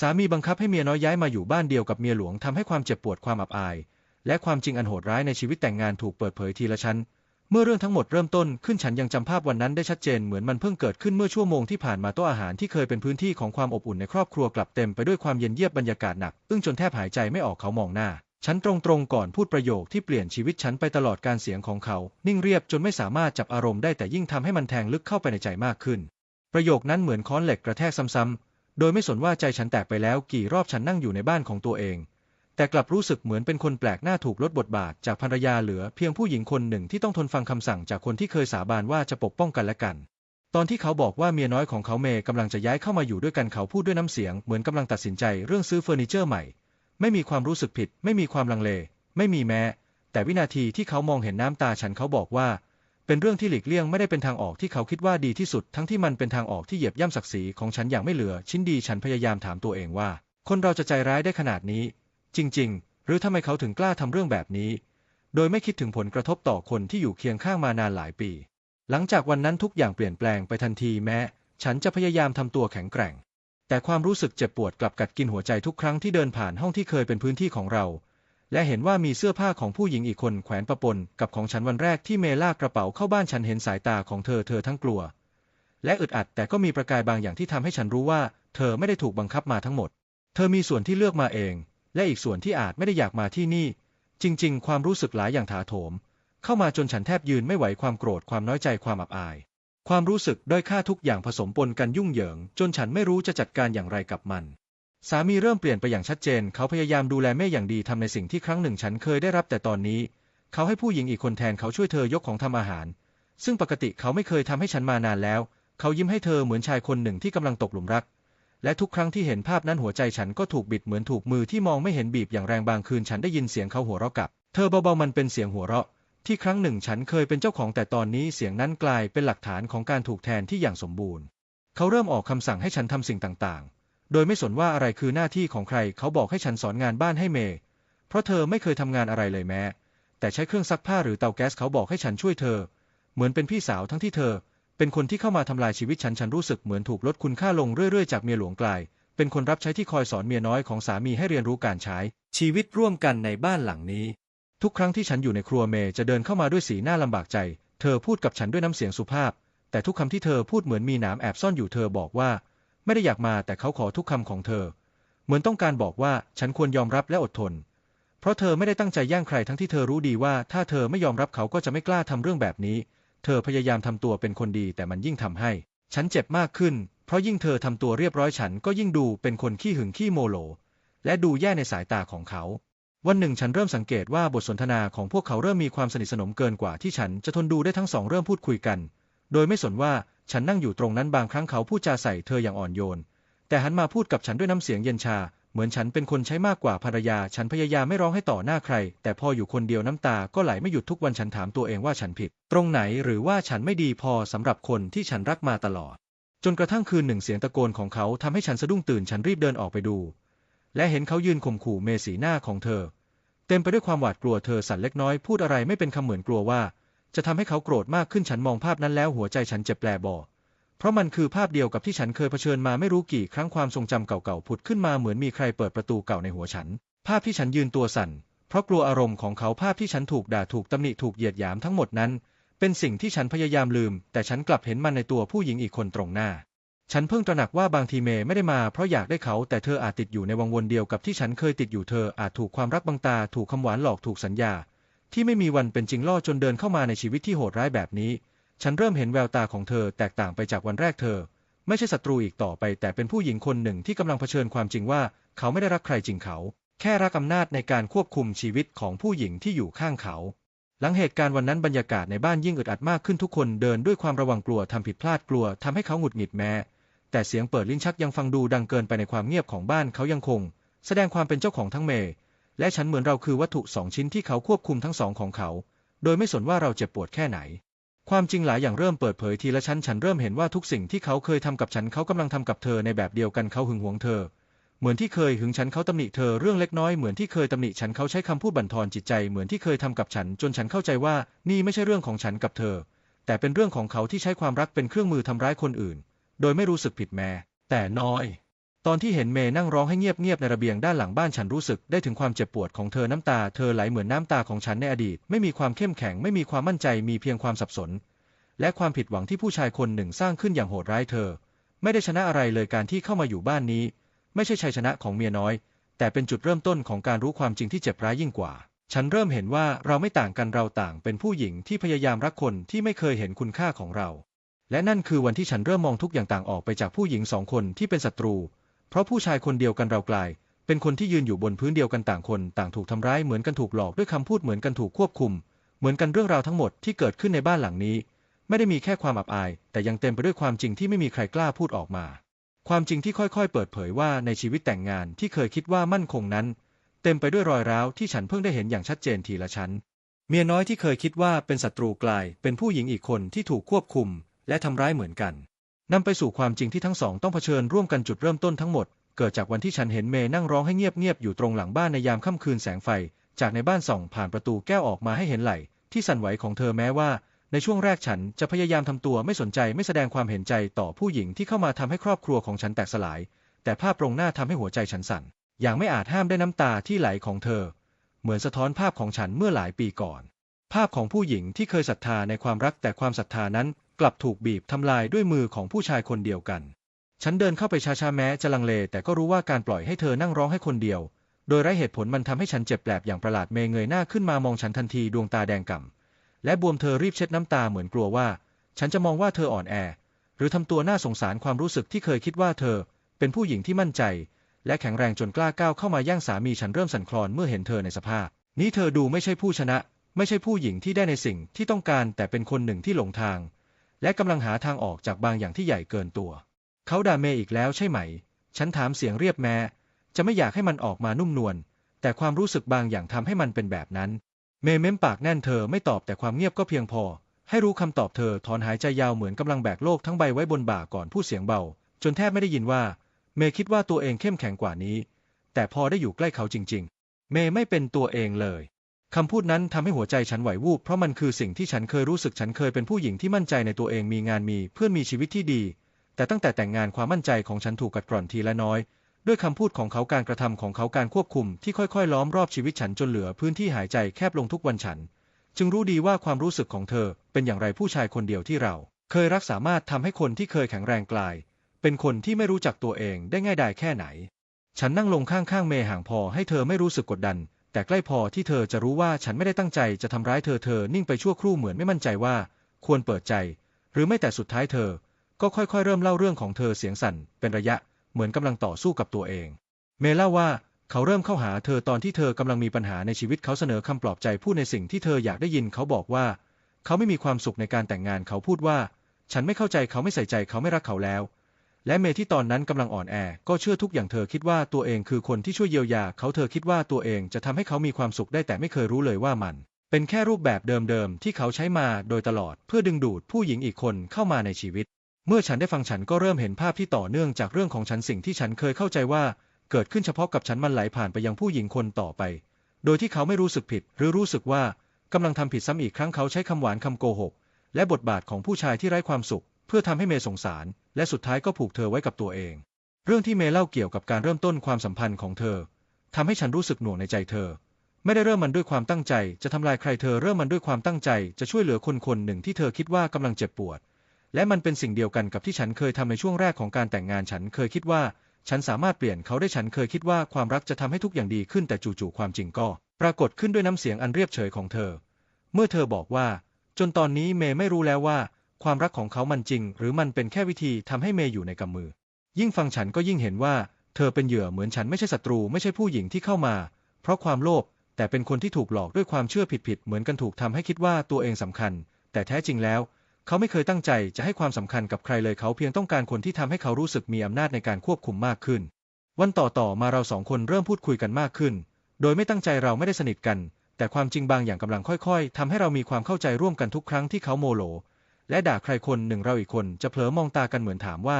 สามีบังคับให้เมียน้อยย้ายมาอยู่บ้านเดียวกับเมียหลวงทำให้ความเจ็บปวดความอับอาย และความจริงอันโหดร้ายในชีวิตแต่งงานถูกเปิดเผยทีละชั้น เมื่อเรื่องทั้งหมดเริ่มต้นขึ้นฉันยังจำภาพวันนั้นได้ชัดเจนเหมือนมันเพิ่งเกิดขึ้นเมื่อชั่วโมงที่ผ่านมาโต๊ะอาหารที่เคยเป็นพื้นที่ของความอบอุ่นในครอบครัวกลับเต็มไปด้วยความเย็นเยียบบรรยากาศหนักอึ้งจนแทบหายใจไม่ออกเขามองหน้า ฉันตรงๆก่อนพูดประโยคที่เปลี่ยนชีวิตฉันไปตลอดการเสียงของเขา นิ่งเรียบจนไม่สามารถจับอารมณ์ได้แต่ยิ่งทำให้มันแทงลึกเข้าไปในใจมากขึ้นประโยคนั้นเหมือนค้อนเหล็กกระแทกซ้ำๆ โดยไม่สนว่าใจฉันแตกไปแล้วกี่รอบฉันนั่งอยู่ในบ้านของตัวเอง แต่กลับรู้สึกเหมือนเป็นคนแปลกหน้าถูกลดบทบาทจากภรรยาเหลือเพียงผู้หญิงคนหนึ่งที่ต้องทนฟังคำสั่งจากคนที่เคยสาบานว่าจะปกป้องกันและกัน ตอนที่เขาบอกว่าเมียน้อยของเขาเมย์กำลังจะย้ายเข้ามาอยู่ด้วยกันเขาพูดด้วยน้ำเสียงเหมือนกำลังตัดสินใจเรื่องซื้อเฟอร์นิเจอร์ใหม่ ไม่มีความรู้สึกผิด ไม่มีความลังเล ไม่มีแม้ แต่วินาทีที่เขามองเห็นน้ำตาฉันเขาบอกว่า เป็นเรื่องที่หลีกเลี่ยงไม่ได้เป็นทางออกที่เขาคิดว่าดีที่สุด ทั้งที่มันเป็นทางออกที่เหยียบย่ำศักดิ์ศรีของฉันอย่างไม่เหลือ ชิ้นดีฉันพยายามถามตัวเองว่า คนเราจะใจร้ายได้ขนาดนี้ จริง ๆ หรือทำไมเขาถึงกล้าทำเรื่องแบบนี้ โดยไม่คิดถึงผลกระทบต่อคนที่อยู่เคียงข้างมานานหลายปี หลังจากวันนั้นทุกอย่างเปลี่ยนแปลงไปทันทีแม้ ฉันจะพยายามทำตัวแข็งแกร่ง แต่ความรู้สึกเจ็บปวดกลับกัดกินหัวใจทุกครั้งที่เดินผ่านห้องที่เคยเป็นพื้นที่ของเรา และเห็นว่ามีเสื้อผ้าของผู้หญิงอีกคนแขวนประปนกับของฉันวันแรกที่เมลากกระเป๋าเข้าบ้านฉันเห็นสายตาของเธอเธอทั้งกลัว และอึดอัดแต่ก็มีประกายบางอย่างที่ทำให้ฉันรู้ว่า เธอไม่ได้ถูกบังคับมาทั้งหมด เธอมีส่วนที่เลือกมาเอง และอีกส่วนที่อาจไม่ได้อยากมาที่นี่ จริง ๆ ความรู้สึกหลายอย่างถาโถม เข้ามาจนฉันแทบยืนไม่ไหวความโกรธความน้อยใจความอับอาย ความรู้สึกด้อยค่าทุกอย่างผสมปนกันยุ่งเหยิง จนฉันไม่รู้จะจัดการอย่างไรกับมัน สามีเริ่มเปลี่ยนไปอย่างชัดเจน เขาพยายามดูแลแม่อย่างดีทำในสิ่งที่ครั้งหนึ่งฉันเคยได้รับแต่ตอนนี้ เขาให้ผู้หญิงอีกคนแทนเขาช่วยเธอยกของทำอาหาร ซึ่งปกติเขาไม่เคยทำให้ฉันมานานแล้ว เขายิ้มให้เธอเหมือนชายคนหนึ่งที่กำลังตกหลุมรัก และทุกครั้งที่เห็นภาพนั้นหัวใจฉันก็ถูกบิดเหมือนถูกมือที่มองไม่เห็นบีบอย่างแรงบางคืนฉันได้ยินเสียงเขาหัวเราะกับ เธอเบาๆมันเป็นเสียงหัวเราะ ที่ครั้งหนึ่งฉันเคยเป็นเจ้าของแต่ตอนนี้เสียงนั้นกลายเป็นหลักฐานของการถูกแทนที่อย่างสมบูรณ์ เขาเริ่มออกคำสั่งให้ฉันทำสิ่งต่างๆ โดยไม่สนว่าอะไรคือหน้าที่ของใคร เขาบอกให้ฉันสอนงานบ้านให้เมย์เพราะเธอไม่เคยทำงานอะไรเลยแม้ แต่ใช้เครื่องซักผ้าหรือเตาแก๊สเขาบอกให้ฉันช่วยเธอ เหมือนเป็นพี่สาวทั้งที่เธอ เป็นคนที่เข้ามาทำลายชีวิตฉันฉันรู้สึกเหมือนถูกลดคุณค่าลงเรื่อยๆจากเมียหลวงกลาย เป็นคนรับใช้ที่คอยสอนเมียน้อยของสามีให้เรียนรู้การใช้ ชีวิตร่วมกันในบ้านหลังนี้ ทุกครั้งที่ฉันอยู่ในครัวเมย์จะเดินเข้ามาด้วยสีหน้าลำบากใจ เธอพูดกับฉันด้วยน้ำเสียงสุภาพ แต่ทุกคำที่เธอพูดเหมือนมีหนามแอบซ่อนอยู่เธอบอกว่า ไม่ได้อยากมาแต่เขาขอทุกคำของเธอ เหมือนต้องการบอกว่าฉันควรยอมรับและอดทน เพราะเธอไม่ได้ตั้งใจแย่งใครทั้งที่เธอรู้ดีว่าถ้าเธอไม่ยอมรับเขาก็จะไม่กล้าทำเรื่องแบบนี้ เธอพยายามทำตัวเป็นคนดีแต่มันยิ่งทำให้ ฉันเจ็บมากขึ้น เพราะยิ่งเธอทำตัวเรียบร้อยฉันก็ยิ่งดูเป็นคนขี้หึงขี้โมโหและดูแย่ในสายตาของเขาวันหนึ่งฉันเริ่มสังเกตว่าบทสนทนาของพวกเขาเริ่มมีความสนิทสนมเกินกว่าที่ฉันจะทนดูได้ทั้งสองเริ่มพูดคุยกัน โดยไม่สนว่าฉันนั่งอยู่ตรงนั้นบางครั้งเขาพูดจาใส่เธออย่างอ่อนโยน แต่หันมาพูดกับฉันด้วยน้ำเสียงเย็นชา เหมือนฉันเป็นคนใช้มากกว่าภรรยา ฉันพยายามไม่ร้องให้ต่อหน้าใคร แต่พออยู่คนเดียวน้ำตาก็ไหลไม่หยุดทุกวันฉันถามตัวเองว่าฉันผิด ตรงไหนหรือว่าฉันไม่ดีพอสำหรับคนที่ฉันรักมาตลอด จนกระทั่งคืนหนึ่งเสียงตะโกนของเขาทำให้ฉันสะดุ้งตื่นฉันรีบเดินออกไปดู และเห็นเขายืนข่มขู่เมสีหน้าของเธอ เต็มไปด้วยความหวาดกลัวเธอสั่นเล็กน้อยพูดอะไรไม่เป็นคำเหมือนกลัวว่า จะทำให้เขาโกรธมากขึ้นฉันมองภาพนั้นแล้วหัวใจฉันเจ็บแปลบอเพราะมันคือภาพเดียวกับที่ฉันเคยเผชิญมาไม่รู้กี่ครั้งความทรงจำเก่าๆผุดขึ้นมาเหมือนมีใครเปิดประตูเก่าในหัวฉัน ภาพที่ฉันยืนตัวสั่น เพราะกลัวอารมณ์ของเขาภาพที่ฉันถูกด่าถูกตำหนิถูกเหยียดหยามทั้งหมดนั้น เป็นสิ่งที่ฉันพยายามลืม แต่ฉันกลับเห็นมันในตัวผู้หญิงอีกคนตรงหน้า ฉันเพิ่งตระหนักว่าบางทีเมย์ไม่ได้มาเพราะอยากได้เขา แต่เธออาจติดอยู่ในวังวนเดียวกับที่ฉันเคยติดอยู่เธออาจถูกความรักบังตาถูกคำหวานหลอกถูกสัญญา ที่ไม่มีวันเป็นจริงล่อจนเดินเข้ามาในชีวิตที่โหดร้ายแบบนี้ ฉันเริ่มเห็นแววตาของเธอแตกต่างไปจากวันแรกเธอ ไม่ใช่ศัตรูอีกต่อไป แต่เป็นผู้หญิงคนหนึ่งที่กำลังเผชิญความจริงว่า เขาไม่ได้รักใครจริงเขา แค่รักอำนาจในการควบคุมชีวิตของผู้หญิงที่อยู่ข้างเขา หลังเหตุการณ์วันนั้นบรรยากาศในบ้านยิ่งอึดอัดมากขึ้นทุกคนเดินด้วยความระวังกลัวทำผิดพลาดกลัวทำให้เขาหงุดหงิดแม้แต่เสียงเปิดลิ้นชักยังฟังดูดังเกินไปในความเงียบของบ้านเขายังคง แสดงความเป็นเจ้าของทั้งเมย์ และฉันเหมือนเราคือวัตถุสองชิ้นที่เขาควบคุมทั้งสองของเขา โดยไม่สนว่าเราเจ็บปวดแค่ไหน ความจริงหลายอย่างเริ่มเปิดเผยทีละชั้นฉันเริ่มเห็นว่าทุกสิ่งที่เขาเคยทำกับฉันเขากำลังทำกับเธอในแบบเดียวกันเขาหึงหวงเธอ เหมือนที่เคยหึงฉันเขาตำหนิเธอเรื่องเล็กน้อยเหมือนที่เคยตำหนิฉันเขาใช้คำพูดบั่นทอนจิตใจเหมือนที่เคยทำกับฉัน จนฉันเข้าใจว่านี่ไม่ใช่เรื่องของฉันกับเธอ แต่เป็นเรื่องของเขาที่ใช้ความรักเป็นเครื่องมือทำร้ายคนอื่น โดยไม่รู้สึกผิดแม้แต่น้อย ตอนที่เห็นเมย์นั่งร้องให้เงียบๆในระเบียงด้านหลังบ้านฉันรู้สึกได้ถึงความเจ็บปวดของเธอน้ำตาเธอไหลเหมือนน้ำตาของฉันในอดีต ไม่มีความเข้มแข็งไม่มีความมั่นใจมีเพียงความสับสน และความผิดหวังที่ผู้ชายคนหนึ่งสร้างขึ้นอย่างโหดร้ายเธอ ไม่ได้ชนะอะไรเลยการที่เข้ามาอยู่บ้านนี้ ไม่ใช่ชัยชนะของเมียน้อย แต่เป็นจุดเริ่มต้นของการรู้ความจริงที่เจ็บร้ายยิ่งกว่า ฉันเริ่มเห็นว่าเราไม่ต่างกันเราต่าง เป็นผู้หญิงที่พยายามรักคนที่ไม่เคยเห็นคุณค่าของเรา และนั่นคือวันที่ฉันเริ่มมองทุกอย่างต่างออกไปจากผู้หญิงสองคนที่เป็นศัตรู เพราะผู้ชายคนเดียวกันเรากลาย เป็นคนที่ยืนอยู่บนพื้นเดียวกันต่างคน ต่างถูกทำร้ายเหมือนกันถูกหลอกด้วยคำพูดเหมือนกันถูกควบคุม เหมือนกันเรื่องราวทั้งหมดที่เกิดขึ้นในบ้านหลังนี้ ไม่ได้มีแค่ความอับอาย แต่ยังเต็มไปด้วยความจริงที่ไม่มีใครกล้าพูดออกมา ความจริงที่ค่อยๆ เปิดเผยว่าในชีวิตแต่งงานที่เคยคิดว่ามั่นคงนั้น เต็มไปด้วยรอยร้าวที่ฉันเพิ่งได้เห็นอย่างชัดเจนทีละชั้นเมียน้อยที่เคยคิดว่าเป็นศัตรูกลาย เป็นผู้หญิงอีกคนที่ถูกควบคุม และทำร้ายเหมือนกัน นำไปสู่ความจริงที่ทั้งสองต้องเผชิญร่วมกันจุดเริ่มต้นทั้งหมด เกิดจากวันที่ฉันเห็นเมย์นั่งร้องให้เงียบๆอยู่ตรงหลังบ้านในยามค่ำคืนแสงไฟ จากในบ้านส่องผ่านประตูแก้วออกมาให้เห็นไหลที่สั่นไหวของเธอแม้ว่า ในช่วงแรกฉันจะพยายามทำตัวไม่สนใจไม่แสดงความเห็นใจต่อผู้หญิงที่เข้ามาทำให้ครอบครัวของฉันแตกสลาย แต่ภาพตรงหน้าทำให้หัวใจฉันสั่น อย่างไม่อาจห้ามได้น้ำตาที่ไหลของเธอ เหมือนสะท้อนภาพของฉันเมื่อหลายปีก่อน ภาพของผู้หญิงที่เคยศรัทธาในความรักแต่ความศรัทธานั้น กลับถูกบีบทำลายด้วยมือของผู้ชายคนเดียวกัน ฉันเดินเข้าไปช้าๆแม้จะลังเล แต่ก็รู้ว่าการปล่อยให้เธอนั่งร้องให้คนเดียว โดยไร้เหตุผลมันทำให้ฉันเจ็บแปลบอย่างประหลาดเมย์เงยหน้าขึ้นมามองฉันทันทีดวงตาแดงก่ำและบวมเธอรีบเช็ดน้ำตาเหมือนกลัวว่า ฉันจะมองว่าเธออ่อนแอ หรือทำตัวน่าสงสารความรู้สึกที่เคยคิดว่าเธอ เป็นผู้หญิงที่มั่นใจ และแข็งแรงจนกล้าก้าวเข้ามาย่างสามีฉันเริ่มสั่นคลอนเมื่อเห็นเธอในสภาพ นี้เธอดูไม่ใช่ผู้ชนะ ไม่ใช่ผู้หญิงที่ได้ในสิ่งที่ต้องการแต่เป็นคนหนึ่งที่หลงทาง และกำลังหาทางออกจากบางอย่างที่ใหญ่เกินตัว เขาด่าเมย์อีกแล้วใช่ไหม ฉันถามเสียงเรียบแม้ จะไม่อยากให้มันออกมานุ่มนวล แต่ความรู้สึกบางอย่างทำให้มันเป็นแบบนั้น เมย์เม้มปากแน่นเธอไม่ตอบแต่ความเงียบก็เพียงพอ ให้รู้คำตอบเธอถอนหายใจยาวเหมือนกำลังแบกโลกทั้งใบไว้บนบ่าก่อนพูดเสียงเบา จนแทบไม่ได้ยินว่า เมย์คิดว่าตัวเองเข้มแข็งกว่านี้ แต่พอได้อยู่ใกล้เขาจริง ๆ เมย์ไม่เป็นตัวเองเลย คำพูดนั้นทำให้หัวใจฉันไหววูบเพราะมันคือสิ่งที่ฉันเคยรู้สึกฉันเคยเป็นผู้หญิงที่มั่นใจในตัวเองมีงานมีเพื่อนมีชีวิตที่ดี แต่ตั้งแต่แต่งงานความมั่นใจของฉันถูกกัดกร่อนทีละน้อย ด้วยคำพูดของเขาการกระทำของเขาการควบคุมที่ค่อยๆ ล้อมรอบชีวิตฉันจนเหลือพื้นที่หายใจแคบลงทุกวันฉัน จึงรู้ดีว่าความรู้สึกของเธอ เป็นอย่างไรผู้ชายคนเดียวที่เรา เคยรักสามารถทำให้คนที่เคยแข็งแรงกลาย เป็นคนที่ไม่รู้จักตัวเองได้ง่ายดายแค่ไหน ฉันนั่งลงข้างๆเมย์ห่างพอให้เธอไม่รู้สึกกดดัน แต่ใกล้พอที่เธอจะรู้ว่าฉันไม่ได้ตั้งใจจะทำร้ายเธอเธอนิ่งไปชั่วครู่เหมือนไม่มั่นใจว่า ควรเปิดใจ หรือไม่แต่สุดท้ายเธอ ก็ค่อยๆ เริ่มเล่าเรื่องของเธอเสียงสั่น เป็นระยะเหมือนกำลังต่อสู้กับตัวเอง เมเล่าว่าเขาเริ่มเข้าหาเธอตอนที่เธอกำลังมีปัญหาในชีวิตเขาเสนอคำปลอบใจพูดในสิ่งที่เธออยากได้ยินเขาบอกว่า เขาไม่มีความสุขในการแต่งงานเขาพูดว่า ฉันไม่เข้าใจเขาไม่ใส่ใจเขาไม่รักเขาแล้ว และเมที่ตอนนั้นกำลังอ่อนแอ ก็เชื่อทุกอย่างเธอคิดว่าตัวเองคือคนที่ช่วยเยียวยาเขาเธอคิดว่าตัวเองจะทำให้เขามีความสุขได้แต่ไม่เคยรู้เลยว่ามัน เป็นแค่รูปแบบเดิมๆที่เขาใช้มาโดยตลอด เพื่อดึงดูดผู้หญิงอีกคนเข้ามาในชีวิต เมื่อฉันได้ฟังฉันก็เริ่มเห็นภาพที่ต่อเนื่องจากเรื่องของฉันสิ่งที่ฉันเคยเข้าใจว่า เกิดขึ้นเฉพาะกับฉันมันไหลผ่านไปยังผู้หญิงคนต่อไป โดยที่เขาไม่รู้สึกผิด หรือรู้สึกว่ากำลังทำผิดซ้ำอีกครั้งเขาใช้คำหวานคำโกหกและบทบาทของผู้ชายที่ไร้ความสุข เพื่อทำให้เมย์สงสาร และสุดท้ายก็ผูกเธอไว้กับตัวเอง เรื่องที่เมย์เล่าเกี่ยวกับการเริ่มต้นความสัมพันธ์ของเธอทำให้ฉันรู้สึกหน่วงในใจเธอ ไม่ได้เริ่มมันด้วยความตั้งใจ จะทำลายใครเธอเริ่มมันด้วยความตั้งใจ จะช่วยเหลือคนคนหนึ่งที่เธอคิดว่ากำลังเจ็บปวด และมันเป็นสิ่งเดียวกันกับที่ฉันเคยทำในช่วงแรกของการแต่งงานฉันเคยคิดว่า ฉันสามารถเปลี่ยนเขาได้ฉันเคยคิดว่าความรักจะทำให้ทุกอย่างดีขึ้นแต่จู่ๆความจริงก็ ปรากฏขึ้นด้วยน้ำเสียงอันเรียบเฉยของเธอ เมื่อเธอบอกว่า จนตอนนี้เมย์ไม่รู้แล้วว่า ความรักของเขามันจริง หรือมันเป็นแค่วิธีทำให้เมย์อยู่ในกำมือ ยิ่งฟังฉันก็ยิ่งเห็นว่า เธอเป็นเหยื่อเหมือนฉันไม่ใช่ศัตรูไม่ใช่ผู้หญิงที่เข้ามา เพราะความโลภแต่เป็นคนที่ถูกหลอกด้วยความเชื่อผิดๆเหมือนกันถูกทำให้คิดว่าตัวเองสำคัญ แต่แท้จริงแล้ว เขาไม่เคยตั้งใจจะให้ความสำคัญกับใครเลยเขาเพียงต้องการคนที่ทำให้เขารู้สึกมีอำนาจในการควบคุมมากขึ้น วันต่อต่อมาเราสองคนเริ่มพูดคุยกันมากขึ้น โดยไม่ตั้งใจเราไม่ได้สนิทกัน แต่ความจริงบางอย่างกำลังค่อย ๆทำให้เรามีความเข้าใจร่วมกันทุกครั้งที่เขาโมโห และด่าใครคนหนึ่งเราอีกคนจะเผลอมองตากันเหมือนถามว่า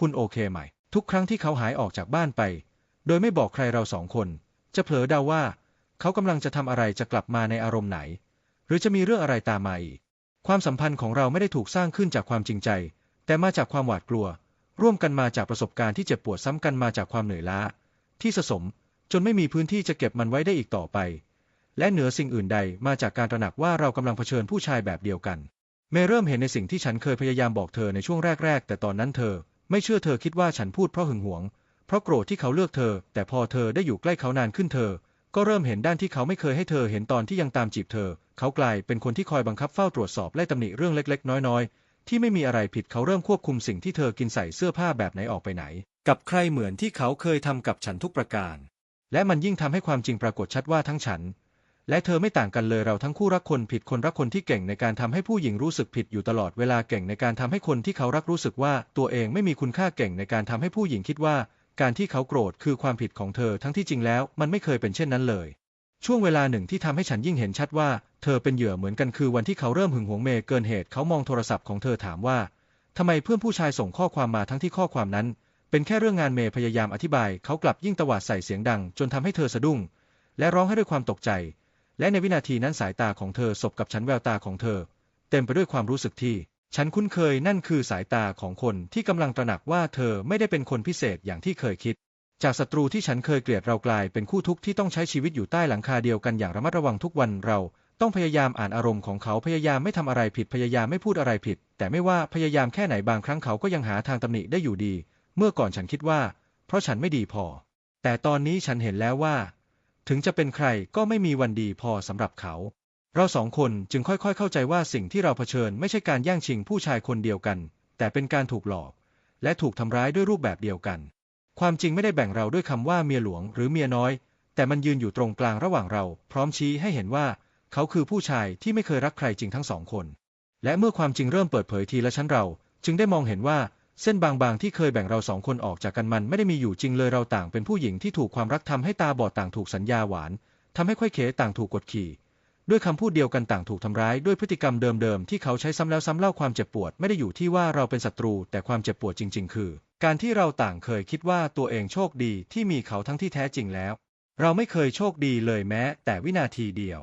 คุณโอเคไหม ทุกครั้งที่เขาหายออกจากบ้านไป โดยไม่บอกใครเราสองคน จะเผลอเดาว่า เขากำลังจะทำอะไรจะกลับมาในอารมณ์ไหน หรือจะมีเรื่องอะไรตามมาอีก ความสัมพันธ์ของเราไม่ได้ถูกสร้างขึ้นจากความจริงใจ แต่มาจากความหวาดกลัว ร่วมกันมาจากประสบการณ์ที่เจ็บปวดซ้ำกันมาจากความเหนื่อยล้า ที่สะสมจนไม่มีพื้นที่จะเก็บมันไว้ได้อีกต่อไป และเหนือสิ่งอื่นใดมาจากการตระหนักว่าเรากำลังเผชิญผู้ชายแบบเดียวกัน เมย์เริ่มเห็นในสิ่งที่ฉันเคยพยายามบอกเธอในช่วงแรก ๆ แต่ตอนนั้นเธอ ไม่เชื่อเธอคิดว่าฉันพูดเพราะหึงหวง เพราะโกรธที่เขาเลือกเธอ แต่พอเธอได้อยู่ใกล้เขานานขึ้นเธอ ก็เริ่มเห็นด้านที่เขาไม่เคยให้เธอเห็นตอนที่ยังตามจีบเธอ เขากลายเป็นคนที่คอยบังคับเฝ้าตรวจสอบและตำหนิเรื่องเล็ก ๆ น้อย ๆ ที่ไม่มีอะไรผิดเขาเริ่มควบคุมสิ่งที่เธอกินใส่เสื้อผ้าแบบไหนออกไปไหน กับใครเหมือนที่เขาเคยทำกับฉันทุกประการ และมันยิ่งทำให้ความจริงปรากฏชัดว่าทั้งฉัน และเธอไม่ต่างกันเลยเราทั้งคู่รักคนผิดคนรักคนที่เก่งในการทำให้ผู้หญิงรู้สึกผิดอยู่ตลอดเวลาเก่งในการทำให้คนที่เขารักรู้สึกว่าตัวเองไม่มีคุณค่าเก่งในการทำให้ผู้หญิงคิดว่า การที่เขาโกรธคือความผิดของเธอทั้งที่จริงแล้ว มันไม่เคยเป็นเช่นนั้นเลย ช่วงเวลาหนึ่งที่ทำให้ฉันยิ่งเห็นชัดว่า เธอเป็นเหยื่อเหมือนกันคือวันที่เขาเริ่มหึงหวงเมย์เกินเหตุเขามองโทรศัพท์ของเธอถามว่าทำไมเพื่อนผู้ชายส่งข้อความมาทั้งที่ข้อความนั้น เป็นแค่เรื่องงานเมย์พยายามอธิบาย เขากลับยิ่งตวาดใส่เสียงดัง จนทำให้เธอสะดุ้ง และร้องไห้ด้วยความตกใจ และในวินาทีนั้นสายตาของเธอสบกับฉันแววตาของเธอ เต็มไปด้วยความรู้สึกที่ฉันคุ้นเคยนั่นคือสายตาของคนที่กำลังตระหนักว่าเธอไม่ได้เป็นคนพิเศษอย่างที่เคยคิด จากศัตรูที่ฉันเคยเกลียดเรากลายเป็นคู่ทุกข์ที่ต้องใช้ชีวิตอยู่ใต้หลังคาเดียวกันอย่างระมัดระวังทุกวันเราต้องพยายามอ่านอารมณ์ของเขาพยายามไม่ทำอะไรผิดพยายามไม่พูดอะไรผิด แต่ไม่ว่าพยายามแค่ไหนบางครั้งเขาก็ยังหาทางตำหนิได้อยู่ดี เมื่อก่อนฉันคิดว่า เพราะฉันไม่ดีพอ แต่ตอนนี้ฉันเห็นแล้วว่า ถึงจะเป็นใครก็ไม่มีวันดีพอสำหรับเขา เราสองคนจึงค่อยๆ เข้าใจว่าสิ่งที่เราเผชิญไม่ใช่การแย่งชิงผู้ชายคนเดียวกัน แต่เป็นการถูกหลอก และถูกทำร้ายด้วยรูปแบบเดียวกัน ความจริงไม่ได้แบ่งเราด้วยคำว่าเมียหลวงหรือเมียน้อย แต่มันยืนอยู่ตรงกลางระหว่างเรา พร้อมชี้ให้เห็นว่า เขาคือผู้ชายที่ไม่เคยรักใครจริงทั้งสองคน และเมื่อความจริงเริ่มเปิดเผยทีละชั้นเรา จึงได้มองเห็นว่า เส้นบางๆที่เคยแบ่งเราสองคนออกจากกันมันไม่ได้มีอยู่จริงเลยเราต่างเป็นผู้หญิงที่ถูกความรักทำให้ตาบอดต่างถูกสัญญาหวานทำให้ค่อยเขต่างถูกกดขี่ ด้วยคำพูดเดียวกันต่างถูกทำร้ายด้วยพฤติกรรมเดิมๆที่เขาใช้ซ้ำแล้วซ้ำเล่าความเจ็บปวดไม่ได้อยู่ที่ว่าเราเป็นศัตรู แต่ความเจ็บปวดจริง ๆ คือ การที่เราต่างเคยคิดว่าตัวเองโชคดีที่มีเขาทั้งที่แท้จริงแล้ว เราไม่เคยโชคดีเลยแม้ แต่วินาทีเดียว